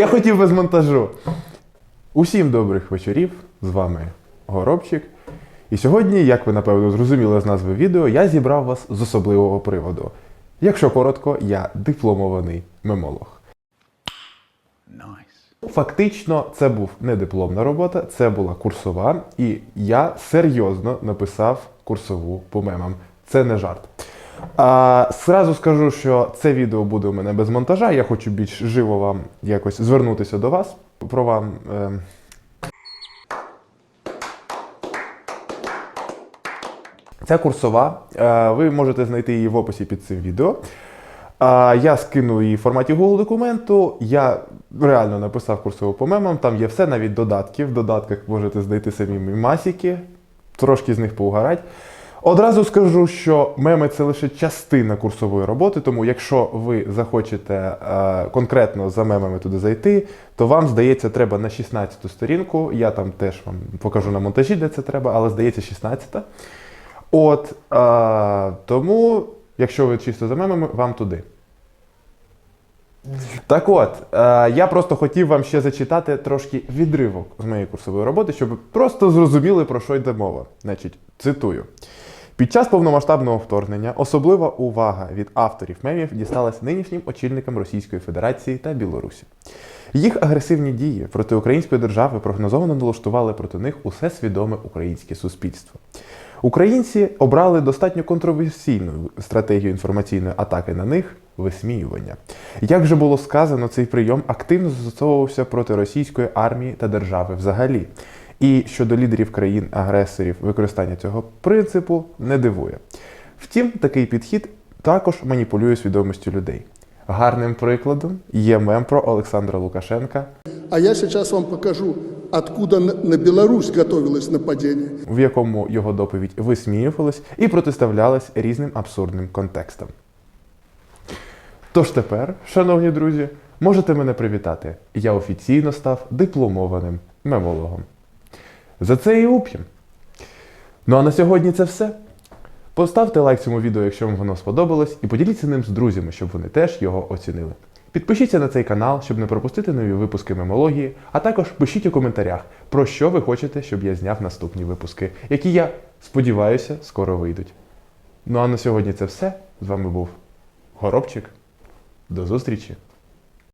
Я хотів без монтажу. Усім добрих вечорів. З вами Горобчик. І сьогодні, як ви напевно зрозуміли з назви відео, я зібрав вас з особливого приводу. Якщо коротко, я дипломований мемолог. Фактично, це був не дипломна робота, це була курсова, і я серйозно написав курсову по мемам. Це не жарт. А, сразу скажу, що це відео буде у мене без монтажа. Я хочу більш живо вам якось звернутися до вас. Про вам. Е... Ця курсова. Е, ви можете знайти її в описі під цим відео. Я скину її в форматі Google документу. Я реально написав курсову по мемам. Там є все, навіть додатки. В додатках можете знайти самі мемасики, трошки з них поугарать. Одразу скажу, що меми це лише частина курсової роботи, тому якщо ви захочете е, конкретно за мемами туди зайти, то вам здається, треба на 16-ту сторінку. Я там теж вам покажу на монтажі, де це треба, але здається 16-та. От е, тому, якщо ви чисто за мемами, вам туди. Так от, е, я просто хотів вам ще зачитати трошки відривок з моєї курсової роботи, щоб ви просто зрозуміли, про що йде мова. Значить, цитую. Під час повномасштабного вторгнення особлива увага від авторів мемів дісталась нинішнім очільникам Російської Федерації та Білорусі. Їх агресивні дії проти української держави прогнозовано налаштували проти них усе свідоме українське суспільство. Українці обрали достатньо контроверсійну стратегію інформаційної атаки на них висміювання. Як вже було сказано, цей прийом активно застосовувався проти російської армії та держави взагалі. І щодо лідерів країн-агресорів використання цього принципу не дивує. Втім, такий підхід також маніпулює свідомістю людей. Гарним прикладом є мем про Олександра Лукашенка, А я сейчас вам покажу, откуда на на Беларусь готовилось нападение. в якому його доповідь висміювалась і протиставлялась різним абсурдним контекстам. Тож тепер, шановні друзі, можете мене привітати. Я офіційно став дипломованим мемологом. За це і уп'єм. Ну а на сьогодні це все. Поставте лайк цьому відео, якщо вам воно сподобалось, і поділіться ним з друзями, щоб вони теж його оцінили. Підпишіться на цей канал, щоб не пропустити нові випуски мемології, а також пишіть у коментарях, про що ви хочете, щоб я зняв наступні випуски, які я сподіваюся скоро вийдуть. Ну а на сьогодні це все. З вами був Горобчик. До зустрічі!